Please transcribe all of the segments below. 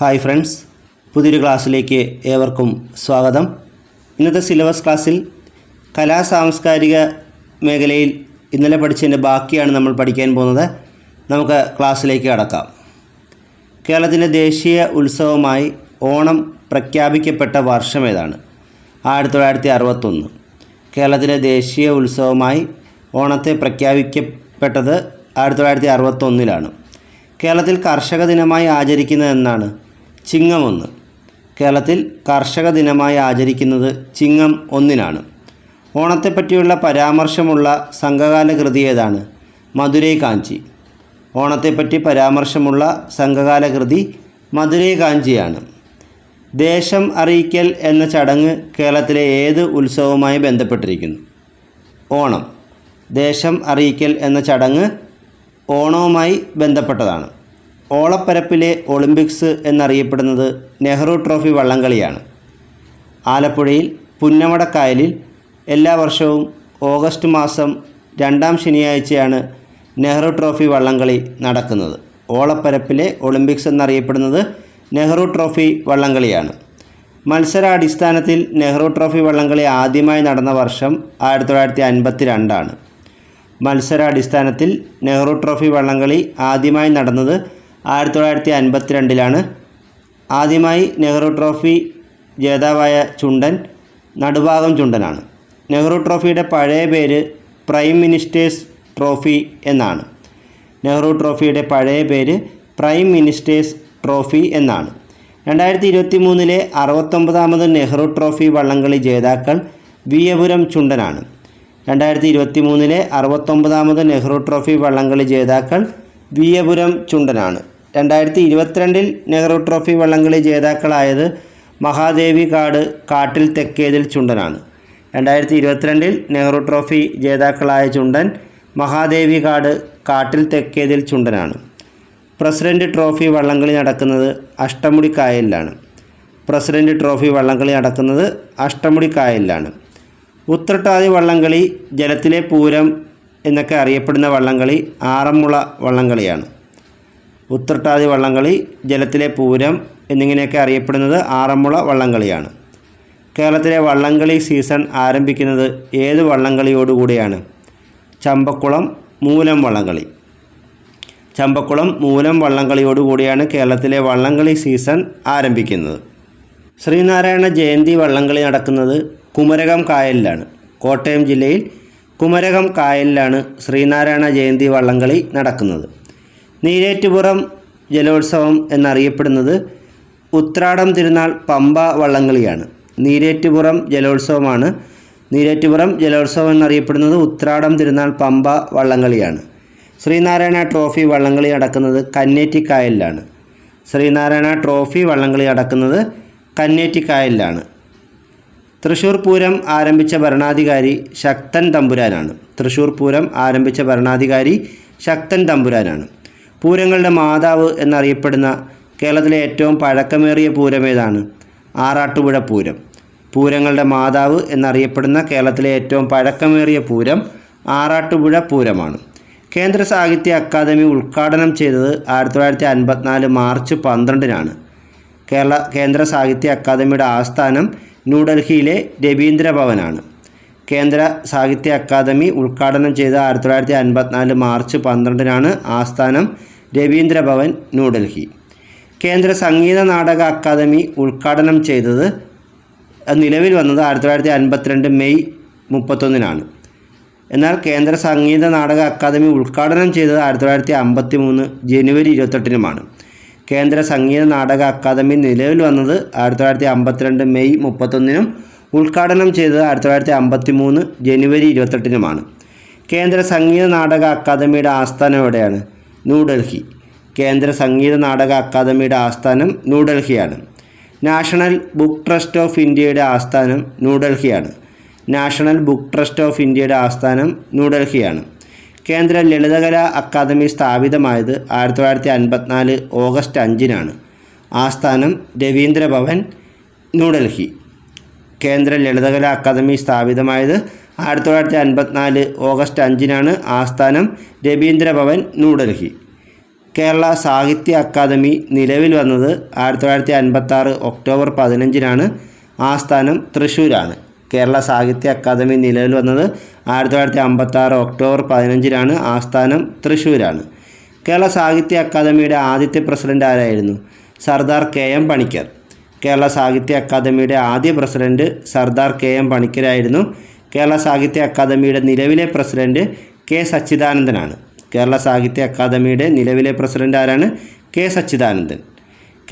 Hi friends പുതിയൊരു ക്ലാസ്സിലേക്ക് ഏവർക്കും സ്വാഗതം. ഇന്നത്തെ സിലബസ് ക്ലാസ്സിൽ കലാ സാംസ്കാരിക മേഖലയിൽ ഇന്നലെ പഠിച്ചതിന്റെ ബാക്കിയാണ് നമ്മൾ പഠിക്കാൻ പോകുന്നത്. നമുക്ക് ക്ലാസ്സിലേക്ക് കടക്കാം. കേരളത്തിന്റെ ദേശീയ ഉത്സവമായി ഓണം പ്രഖ്യാപിക്കപ്പെട്ട വർഷം ഏതാണ്? ആയിരത്തി തൊള്ളായിരത്തി അറുപത്തൊന്ന് കേരളത്തിലെ ദേശീയ ഉത്സവമായി ഓണത്തെ പ്രഖ്യാപിക്കപ്പെട്ടത് ആയിരത്തി തൊള്ളായിരത്തി അറുപത്തൊന്നിലാണ് കേരളത്തിൽ കർഷക ദിനമായി ആചരിക്കുന്നത് എന്നാണ് ചിങ്ങം ഒന്ന് കേരളത്തിൽ കർഷക ദിനമായി ആചരിക്കുന്നത് ചിങ്ങം ഒന്നിനാണ്. ഓണത്തെപ്പറ്റിയുള്ള പരാമർശമുള്ള സംഘകാല കൃതി ഏതാണ്? മധുരൈ കാഞ്ചി ഓണത്തെപ്പറ്റി പരാമർശമുള്ള സംഘകാല കൃതി മധുരൈ കാഞ്ചിയാണ് ദേശം അറിയിക്കൽ എന്ന ചടങ്ങ് കേരളത്തിലെ ഏത് ഉത്സവവുമായി ബന്ധപ്പെട്ടിരിക്കുന്നു? ഓണം. ദേശം അറിയിക്കൽ എന്ന ചടങ്ങ് ഓണവുമായി ബന്ധപ്പെട്ടതാണ്. ഓളപ്പരപ്പിലെ ഒളിമ്പിക്സ് എന്നറിയപ്പെടുന്നത് നെഹ്റു ട്രോഫി വള്ളംകളിയാണ്. ആലപ്പുഴയിൽ പുന്നമടക്കായലിൽ എല്ലാ വർഷവും ഓഗസ്റ്റ് മാസം രണ്ടാം ശനിയാഴ്ചയാണ് നെഹ്റു ട്രോഫി വള്ളംകളി നടക്കുന്നത്. ഓളപ്പരപ്പിലെ ഒളിമ്പിക്സ് എന്നറിയപ്പെടുന്നത് നെഹ്റു ട്രോഫി വള്ളംകളിയാണ്. മത്സരാടിസ്ഥാനത്തിൽ നെഹ്റു ട്രോഫി വള്ളംകളി ആദ്യമായി നടന്ന വർഷം ആയിരത്തി തൊള്ളായിരത്തി അൻപത്തി രണ്ടാണ് മത്സരാടിസ്ഥാനത്തിൽ നെഹ്റു ട്രോഫി വള്ളംകളി ആദ്യമായി നടന്നത് ആയിരത്തി തൊള്ളായിരത്തി അൻപത്തിരണ്ടിലാണ് ആദ്യമായി നെഹ്റു ട്രോഫി ജേതാവായ ചുണ്ടൻ നടുഭാഗം ചുണ്ടനാണ്. നെഹ്റു ട്രോഫിയുടെ പഴയ പേര് പ്രൈം മിനിസ്റ്റേഴ്സ് ട്രോഫി എന്നാണ്. നെഹ്റു ട്രോഫിയുടെ പഴയ പേര് പ്രൈം മിനിസ്റ്റേഴ്സ് ട്രോഫി എന്നാണ്. രണ്ടായിരത്തി ഇരുപത്തി മൂന്നിലെ അറുപത്തൊമ്പതാമത് നെഹ്റു ട്രോഫി വള്ളംകളി ജേതാക്കൾ വിയപുരം ചുണ്ടനാണ്. രണ്ടായിരത്തി ഇരുപത്തി മൂന്നിലെ അറുപത്തൊമ്പതാമത് നെഹ്റു ട്രോഫി വള്ളംകളി ജേതാക്കൾ വിയപുരം ചുണ്ടനാണ്. രണ്ടായിരത്തി ഇരുപത്തിരണ്ടിൽ നെഹ്റു ട്രോഫി വള്ളംകളി ജേതാക്കളായത് മഹാദേവി കാട് കാട്ടിൽ തെക്കേതിൽ ചുണ്ടനാണ്. രണ്ടായിരത്തി ഇരുപത്തിരണ്ടിൽ നെഹ്റു ട്രോഫി ജേതാക്കളായ ചുണ്ടൻ മഹാദേവി കാട് കാട്ടിൽ തെക്കേതിൽ ചുണ്ടനാണ്. പ്രസിഡന്റ് ട്രോഫി വള്ളംകളി നടക്കുന്നത് അഷ്ടമുടി കായലിലാണ്. പ്രസിഡന്റ് ട്രോഫി വള്ളംകളി നടക്കുന്നത് അഷ്ടമുടി കായലിലാണ്. ഉത്രട്ടാതി വള്ളംകളി ജലത്തിലെ പൂരം എന്നൊക്കെ അറിയപ്പെടുന്ന വള്ളംകളി ആറന്മുള വള്ളംകളിയാണ്. ഉത്രട്ടാതി വള്ളംകളി ജലത്തിലെ പൂരം എന്നിങ്ങനെയൊക്കെ അറിയപ്പെടുന്നത് ആറന്മുള വള്ളംകളിയാണ്. കേരളത്തിലെ വള്ളംകളി സീസൺ ആരംഭിക്കുന്നത് ഏത് വള്ളംകളിയോടുകൂടിയാണ്? ചമ്പക്കുളം മൂലം വള്ളംകളി. ചമ്പക്കുളം മൂലം വള്ളംകളിയോടുകൂടിയാണ് കേരളത്തിലെ വള്ളംകളി സീസൺ ആരംഭിക്കുന്നത്. ശ്രീനാരായണ ജയന്തി വള്ളംകളി നടക്കുന്നത് കുമരകം കായലിലാണ്. കോട്ടയം ജില്ലയിൽ കുമരകം കായലിലാണ് ശ്രീനാരായണ ജയന്തി വള്ളംകളി നടക്കുന്നത്. നീരേറ്റുപുറം ജലോത്സവം എന്നറിയപ്പെടുന്നത് ഉത്രാടം തിരുനാൾ പമ്പ വള്ളംകളിയാണ്. നീരേറ്റുപുറം ജലോത്സവമാണ്. നീരേറ്റുപുറം ജലോത്സവം എന്നറിയപ്പെടുന്നത് ഉത്രാടം തിരുനാൾ പമ്പ വള്ളംകളിയാണ്. ശ്രീനാരായണ ട്രോഫി വള്ളംകളി നടക്കുന്നത് കന്നേറ്റിക്കായലിലാണ്. ശ്രീനാരായണ ട്രോഫി വള്ളംകളി നടക്കുന്നത് കന്നേറ്റിക്കായലിലാണ്. തൃശ്ശൂർ പൂരം ആരംഭിച്ച ഭരണാധികാരി ശക്തൻ തമ്പുരാനാണ്. തൃശ്ശൂർ പൂരം ആരംഭിച്ച ഭരണാധികാരി ശക്തൻ തമ്പുരാനാണ്. പൂരങ്ങളുടെ മാതാവ് എന്നറിയപ്പെടുന്ന കേരളത്തിലെ ഏറ്റവും പഴക്കമേറിയ പൂരം ഏതാണ്? ആറാട്ടുപുഴ പൂരം. പൂരങ്ങളുടെ മാതാവ് എന്നറിയപ്പെടുന്ന കേരളത്തിലെ ഏറ്റവും പഴക്കമേറിയ പൂരം ആറാട്ടുപുഴ പൂരമാണ്. കേന്ദ്ര സാഹിത്യ അക്കാദമി ഉദ്ഘാടനം ചെയ്തത് ആയിരത്തി തൊള്ളായിരത്തി അൻപത്തിനാല് മാർച്ച് പന്ത്രണ്ടിനാണ്. കേരള കേന്ദ്ര സാഹിത്യ അക്കാദമിയുടെ ആസ്ഥാനം ന്യൂഡൽഹിയിലെ രവീന്ദ്ര ഭവനാണ് കേന്ദ്ര സാഹിത്യ അക്കാദമി ഉദ്ഘാടനം ചെയ്ത ആയിരത്തി തൊള്ളായിരത്തി അൻപത്തിനാല് മാർച്ച് പന്ത്രണ്ടിനാണ് ആസ്ഥാനം രവീന്ദ്രഭവൻ ന്യൂഡൽഹി. കേന്ദ്ര സംഗീത നാടക അക്കാദമി ഉദ്ഘാടനം ചെയ്തത് നിലവിൽ വന്നത് ആയിരത്തി തൊള്ളായിരത്തി അൻപത്തിരണ്ട് മെയ് മുപ്പത്തൊന്നിനാണ്. എന്നാൽ കേന്ദ്ര സംഗീത നാടക അക്കാദമി ഉദ്ഘാടനം ചെയ്തത് ആയിരത്തി തൊള്ളായിരത്തി അമ്പത്തി മൂന്ന് ജനുവരി ഇരുപത്തെട്ടിനുമാണ്. കേന്ദ്ര സംഗീത നാടക അക്കാദമി നിലവിൽ വന്നത് ആയിരത്തി തൊള്ളായിരത്തി അമ്പത്തിരണ്ട് മെയ് മുപ്പത്തൊന്നിനും ഉദ്ഘാടനം ചെയ്തത് ആയിരത്തി തൊള്ളായിരത്തി അമ്പത്തി മൂന്ന് ജനുവരി ഇരുപത്തെട്ടിനുമാണ്. കേന്ദ്ര സംഗീത നാടക അക്കാദമിയുടെ ആസ്ഥാനം എവിടെയാണ്? ന്യൂഡൽഹി. കേന്ദ്ര സംഗീത നാടക അക്കാദമിയുടെ ആസ്ഥാനം ന്യൂഡൽഹിയാണ്. നാഷണൽ ബുക്ക് ട്രസ്റ്റ് ഓഫ് ഇന്ത്യയുടെ ആസ്ഥാനം ന്യൂഡൽഹിയാണ്. നാഷണൽ ബുക്ക് ട്രസ്റ്റ് ഓഫ് ഇന്ത്യയുടെ ആസ്ഥാനം ന്യൂഡൽഹിയാണ്. കേന്ദ്ര ലളിതകലാ അക്കാദമി സ്ഥാപിതമായത് ആയിരത്തി തൊള്ളായിരത്തി അൻപത്തിനാല് ഓഗസ്റ്റ് അഞ്ചിനാണ്. ആസ്ഥാനം രവീന്ദ്രഭവൻ ന്യൂഡൽഹി. കേന്ദ്ര ലളിതകലാ അക്കാദമി സ്ഥാപിതമായത് ആയിരത്തി തൊള്ളായിരത്തി അൻപത്തിനാല് ഓഗസ്റ്റ് അഞ്ചിനാണ് ആസ്ഥാനം രവീന്ദ്രഭവൻ ന്യൂഡൽഹി കേരള സാഹിത്യ അക്കാദമി നിലവിൽ വന്നത് ആയിരത്തി തൊള്ളായിരത്തി അൻപത്തി ഒക്ടോബർ പതിനഞ്ചിനാണ് ആസ്ഥാനം തൃശ്ശൂരാണ്. കേരള സാഹിത്യ അക്കാദമി നിലവിൽ വന്നത് ആയിരത്തി തൊള്ളായിരത്തി അമ്പത്തി ഒക്ടോബർ പതിനഞ്ചിനാണ് ആസ്ഥാനം തൃശ്ശൂരാണ്. കേരള സാഹിത്യ അക്കാദമിയുടെ ആദ്യത്തെ പ്രസിഡന്റ് ആരായിരുന്നു? Sardar K M Panikkar. Kerala Sahitya അക്കാദമിയുടെ ആദ്യ പ്രസിഡന്റ് സർദാർ കെ എം പണിക്കരായിരുന്നു. കേരള സാഹിത്യ അക്കാദമിയുടെ നിലവിലെ പ്രസിഡന്റ് കെ സച്ചിദാനന്ദനാണ്. കേരള സാഹിത്യ അക്കാദമിയുടെ നിലവിലെ പ്രസിഡന്റ് ആരാണ്? കെ സച്ചിദാനന്ദൻ.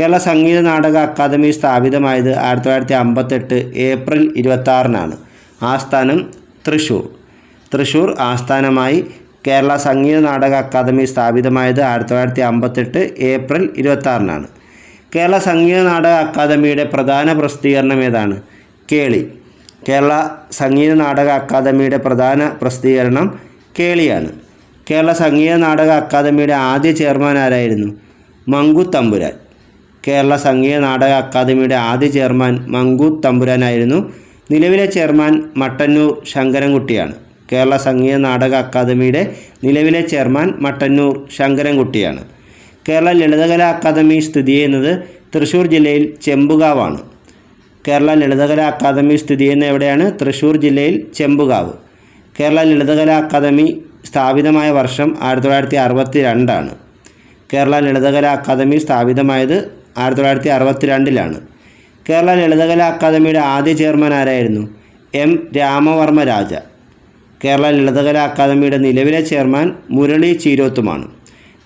കേരള സംഗീത നാടക അക്കാദമി സ്ഥാപിതമായത് ആയിരത്തി തൊള്ളായിരത്തി അമ്പത്തെട്ട് ഏപ്രിൽ ഇരുപത്തി ആറിനാണ് ആസ്ഥാനം തൃശൂർ. തൃശൂർ ആസ്ഥാനമായി കേരള സംഗീത നാടക അക്കാദമി സ്ഥാപിതമായത് ആയിരത്തി തൊള്ളായിരത്തി അമ്പത്തെട്ട് ഏപ്രിൽ ഇരുപത്തി ആറിനാണ് കേരള സംഗീത നാടക അക്കാദമിയുടെ പ്രധാന പ്രസിദ്ധീകരണം ഏതാണ്? കേളി. കേരള സംഗീത നാടക അക്കാദമിയുടെ പ്രധാന പ്രസിദ്ധീകരണം കേളിയാണ്. കേരള സംഗീത നാടക അക്കാദമിയുടെ ആദ്യ ചെയർമാൻ ആരായിരുന്നു? മങ്കു തമ്പുരാൻ. കേരള സംഗീത നാടക അക്കാദമിയുടെ ആദ്യ ചെയർമാൻ മങ്കു തമ്പുരാനായിരുന്നു നിലവിലെ ചെയർമാൻ മട്ടന്നൂർ ശങ്കരൻകുട്ടിയാണ്. കേരള സംഗീത നാടക അക്കാദമിയുടെ നിലവിലെ ചെയർമാൻ മട്ടന്നൂർ ശങ്കരൻകുട്ടിയാണ്. കേരള ലളിതകലാ അക്കാദമി സ്ഥിതി ചെയ്യുന്നത് തൃശ്ശൂർ ജില്ലയിൽ ചെമ്പുകാവാണ്. കേരള ലളിതകലാ അക്കാദമി സ്ഥിതി ചെയ്യുന്ന എവിടെയാണ്? തൃശ്ശൂർ ജില്ലയിൽ ചെമ്പുകാവ്. കേരള ലളിതകലാ അക്കാദമി സ്ഥാപിതമായ വർഷം ആയിരത്തി തൊള്ളായിരത്തി അറുപത്തി രണ്ടാണ് കേരള ലളിതകലാ അക്കാദമി സ്ഥാപിതമായത് ആയിരത്തി തൊള്ളായിരത്തി അറുപത്തി രണ്ടിലാണ് കേരള ലളിതകലാ അക്കാദമിയുടെ ആദ്യ ചെയർമാൻ ആരായിരുന്നു? എം. രാമവർമ്മ രാജ കേരള ലളിതകലാ അക്കാദമിയുടെ നിലവിലെ ചെയർമാൻ മുരളി ചീരോത്തുമാണ്.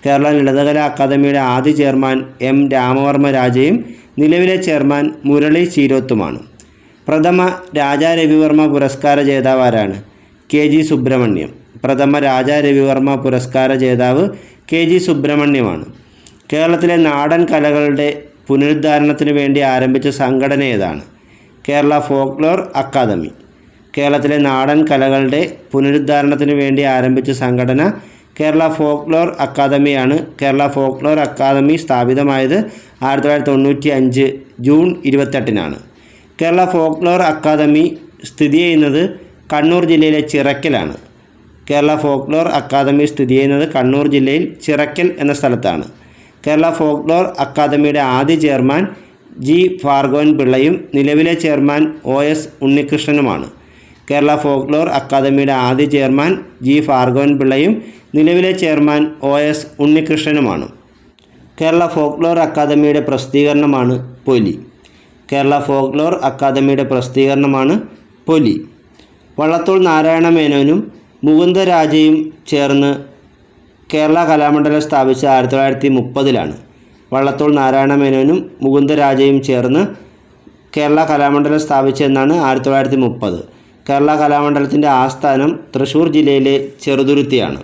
കേരള ലളിതകലാ അക്കാദമിയുടെ ആദ്യ ചെയർമാൻ എം രാമവർമ്മ രാജയും നിലവിലെ ചെയർമാൻ മുരളി ചീരോത്തുമാണ് പ്രഥമ രാജാ രവിവർമ്മ പുരസ്കാര ജേതാവാരാണ് കെ ജി സുബ്രഹ്മണ്യം. പ്രഥമ രാജാ രവിവർമ്മ പുരസ്കാര ജേതാവ് കെ ജി സുബ്രഹ്മണ്യമാണ്. കേരളത്തിലെ നാടൻ കലകളുടെ പുനരുദ്ധാരണത്തിന് വേണ്ടി ആരംഭിച്ച സംഘടന ഏതാണ്? Kerala folklore academy. കേരളത്തിലെ നാടൻ കലകളുടെ പുനരുദ്ധാരണത്തിന് വേണ്ടി ആരംഭിച്ച സംഘടന കേരള ഫോക്ലോർ അക്കാദമിയാണ് കേരള ഫോക്ലോർ അക്കാദമി സ്ഥാപിതമായത് ആയിരത്തി തൊള്ളായിരത്തി തൊണ്ണൂറ്റി അഞ്ച് ജൂൺ ഇരുപത്തെട്ടിനാണ്. കേരള ഫോക്ലോർ അക്കാദമി സ്ഥിതി ചെയ്യുന്നത് കണ്ണൂർ ജില്ലയിലെ ചിറക്കലാണ് കേരള ഫോക്ലോർ അക്കാദമി സ്ഥിതി ചെയ്യുന്നത് കണ്ണൂർ ജില്ലയിൽ ചിറക്കൽ എന്ന സ്ഥലത്താണ്. കേരള ഫോക്ലോർ അക്കാദമിയുടെ ആദ്യ ചെയർമാൻ ജി ഫാർഗോൻ പിള്ളയും നിലവിലെ ചെയർമാൻ ഒ എസ് ഉണ്ണികൃഷ്ണനുമാണ്. കേരള ഫോക്ലോർ അക്കാദമിയുടെ ആദ്യ ചെയർമാൻ ജി ഭാർഗവൻ പിള്ളയും നിലവിലെ ചെയർമാൻ ഒ എസ് ഉണ്ണികൃഷ്ണനുമാണ്. കേരള ഫോക്ലോർ അക്കാദമിയുടെ പ്രസിദ്ധീകരണമാണ് പൊലി. കേരള ഫോക്ലോർ അക്കാദമിയുടെ പ്രസിദ്ധീകരണമാണ് പൊലി. വള്ളത്തോൾ നാരായണ മേനോനും മുകുന്ദരാജയും ചേർന്ന് കേരള കലാമണ്ഡലം സ്ഥാപിച്ച ആയിരത്തി തൊള്ളായിരത്തി മുപ്പതിലാണ് വള്ളത്തോൾ നാരായണ മേനോനും മുകുന്ദരാജയും ചേർന്ന് കേരള കലാമണ്ഡലം സ്ഥാപിച്ചതെന്നാണ് ആയിരത്തി തൊള്ളായിരത്തി മുപ്പത് കേരള കലാമണ്ഡലത്തിന്റെ ആസ്ഥാനം തൃശ്ശൂർ ജില്ലയിലെ ചെറുതുരുത്തിയാണ്.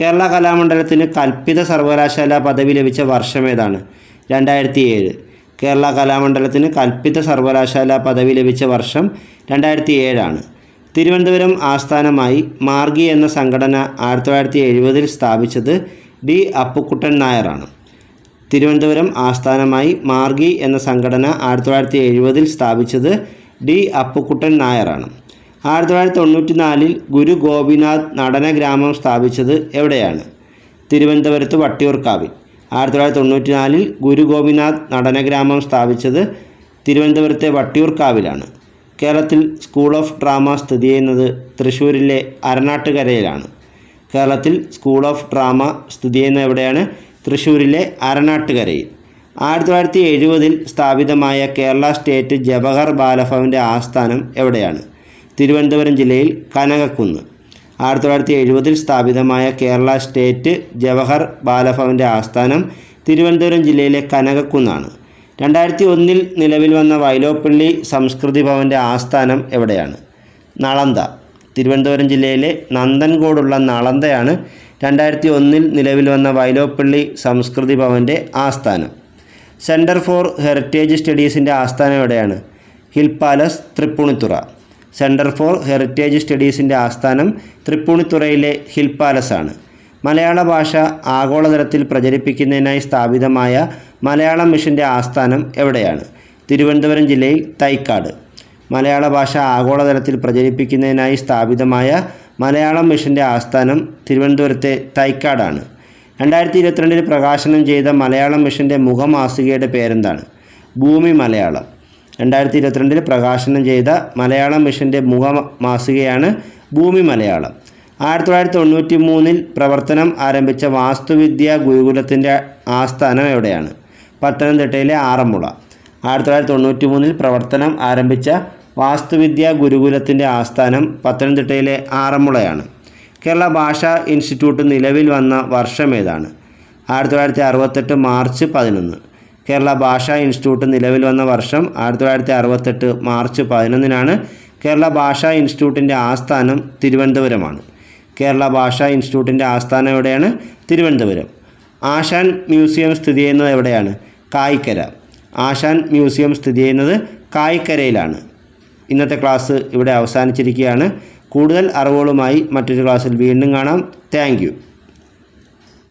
കേരള കലാമണ്ഡലത്തിന് കൽപ്പിത സർവകലാശാല പദവി ലഭിച്ച വർഷം ഏതാണ്? രണ്ടായിരത്തി ഏഴ് കേരള കലാമണ്ഡലത്തിന് കൽപ്പിത സർവകലാശാല പദവി ലഭിച്ച വർഷം രണ്ടായിരത്തി ഏഴാണ് തിരുവനന്തപുരം ആസ്ഥാനമായി മാർഗി എന്ന സംഘടന ആയിരത്തി തൊള്ളായിരത്തി എഴുപതിൽ സ്ഥാപിച്ചത് ഡി അപ്പുക്കുട്ടൻ നായരാണ്. തിരുവനന്തപുരം ആസ്ഥാനമായി മാർഗി എന്ന സംഘടന ആയിരത്തി തൊള്ളായിരത്തി എഴുപതിൽ സ്ഥാപിച്ചത് ഡി അപ്പുക്കുട്ടൻ നായരാണ്. ആയിരത്തി തൊള്ളായിരത്തി തൊണ്ണൂറ്റി നാലിൽ ഗുരു ഗോപിനാഥ് നടന ഗ്രാമം സ്ഥാപിച്ചത് എവിടെയാണ്? തിരുവനന്തപുരത്ത് വട്ടിയൂർക്കാവിൽ. ആയിരത്തി തൊള്ളായിരത്തി തൊണ്ണൂറ്റി നാലിൽ ഗുരു ഗോപിനാഥ് നടന ഗ്രാമം സ്ഥാപിച്ചത് തിരുവനന്തപുരത്തെ വട്ടിയൂർക്കാവിലാണ്. കേരളത്തിൽ സ്കൂൾ ഓഫ് ഡ്രാമ സ്ഥിതി ചെയ്യുന്നത് തൃശ്ശൂരിലെ അരനാട്ടുകരയിലാണ്. കേരളത്തിൽ സ്കൂൾ ഓഫ് ഡ്രാമ സ്ഥിതി ചെയ്യുന്നത് എവിടെയാണ്? തൃശ്ശൂരിലെ അരനാട്ടുകരയിൽ. ആയിരത്തി തൊള്ളായിരത്തി എഴുപതിൽ സ്ഥാപിതമായ കേരള സ്റ്റേറ്റ് ജവഹർ ബാലഭവന്റെ ആസ്ഥാനം എവിടെയാണ്? തിരുവനന്തപുരം ജില്ലയിൽ കനകക്കുന്ന്. ആയിരത്തി തൊള്ളായിരത്തി എഴുപതിൽ സ്ഥാപിതമായ കേരള സ്റ്റേറ്റ് ജവഹർ ബാലഭവന്റെ ആസ്ഥാനം തിരുവനന്തപുരം ജില്ലയിലെ കനകക്കുന്നാണ്. രണ്ടായിരത്തി ഒന്നിൽ നിലവിൽ വന്ന വൈലോപ്പള്ളി സംസ്കൃതി ഭവന്റെ ആസ്ഥാനം എവിടെയാണ്? നളന്ത. തിരുവനന്തപുരം ജില്ലയിലെ നന്ദൻകോടുള്ള നളന്തയാണ് രണ്ടായിരത്തി ഒന്നിൽ നിലവിൽ വന്ന വൈലോപ്പള്ളി സംസ്കൃതി ഭവന്റെ ആസ്ഥാനം. സെന്റർ ഫോർ ഹെറിറ്റേജ് സ്റ്റഡീസിന്റെ ആസ്ഥാനം എവിടെയാണ്? Hill palace Tripunithura. Centre for heritage സ്റ്റഡീസിന്റെ ആസ്ഥാനം തൃപ്പൂണിത്തുറയിലെ ഹിൽ പാലസാണ്. മലയാള ഭാഷ ആഗോളതലത്തിൽ പ്രചരിപ്പിക്കുന്നതിനായി സ്ഥാപിതമായ മലയാളം മിഷന്റെ ആസ്ഥാനം എവിടെയാണ്? തിരുവനന്തപുരം ജില്ലയിൽ തൈക്കാട്. മലയാള ഭാഷ ആഗോളതലത്തിൽ പ്രചരിപ്പിക്കുന്നതിനായി സ്ഥാപിതമായ മലയാളം മിഷന്റെ ആസ്ഥാനം തിരുവനന്തപുരത്തെ തൈക്കാടാണ്. രണ്ടായിരത്തി ഇരുപത്തിരണ്ടിൽ പ്രകാശനം ചെയ്ത മലയാളം മിഷന്റെ മുഖമാസികയുടെ പേരെന്താണ്? ഭൂമി മലയാളം. രണ്ടായിരത്തി ഇരുപത്തിരണ്ടിൽ പ്രകാശനം ചെയ്ത മലയാളം മിഷന്റെ മുഖ മാസികയാണ് ഭൂമി മലയാളം. ആയിരത്തി തൊള്ളായിരത്തി തൊണ്ണൂറ്റി മൂന്നിൽ പ്രവർത്തനം ആരംഭിച്ച വാസ്തുവിദ്യ ഗുരുകുലത്തിന്റെ ആസ്ഥാനം എവിടെയാണ്? പത്തനംതിട്ടയിലെ ആറന്മുള. ആയിരത്തി തൊള്ളായിരത്തി തൊണ്ണൂറ്റി മൂന്നിൽ പ്രവർത്തനം ആരംഭിച്ച വാസ്തുവിദ്യ ഗുരുകുലത്തിന്റെ ആസ്ഥാനം പത്തനംതിട്ടയിലെ ആറന്മുളയാണ്. കേരള ഭാഷാ ഇൻസ്റ്റിറ്റ്യൂട്ട് നിലവിൽ വന്ന വർഷം ഏതാണ്? ആയിരത്തി തൊള്ളായിരത്തി അറുപത്തെട്ട് മാർച്ച് പതിനൊന്ന്. കേരള ഭാഷാ ഇൻസ്റ്റിറ്റ്യൂട്ട് നിലവിൽ വന്ന വർഷം ആയിരത്തി തൊള്ളായിരത്തി അറുപത്തെട്ട് മാർച്ച് പതിനൊന്നിനാണ് കേരള ഭാഷാ ഇൻസ്റ്റിറ്റ്യൂട്ടിന്റെ ആസ്ഥാനം തിരുവനന്തപുരമാണ്. കേരള ഭാഷാ ഇൻസ്റ്റിറ്റ്യൂട്ടിന്റെ ആസ്ഥാനം എവിടെയാണ്? തിരുവനന്തപുരം. ആശാൻ മ്യൂസിയം സ്ഥിതി ചെയ്യുന്നത് എവിടെയാണ്? കായ്ക്കര. ആശാൻ മ്യൂസിയം സ്ഥിതി ചെയ്യുന്നത് കായ്ക്കരയിലാണ്. ഇന്നത്തെ ക്ലാസ് ഇവിടെ അവസാനിച്ചിരിക്കുകയാണ്. കൂടുതൽ അറിവുകളുമായി മറ്റൊരു ക്ലാസ്സിൽ വീണ്ടും കാണാം. താങ്ക്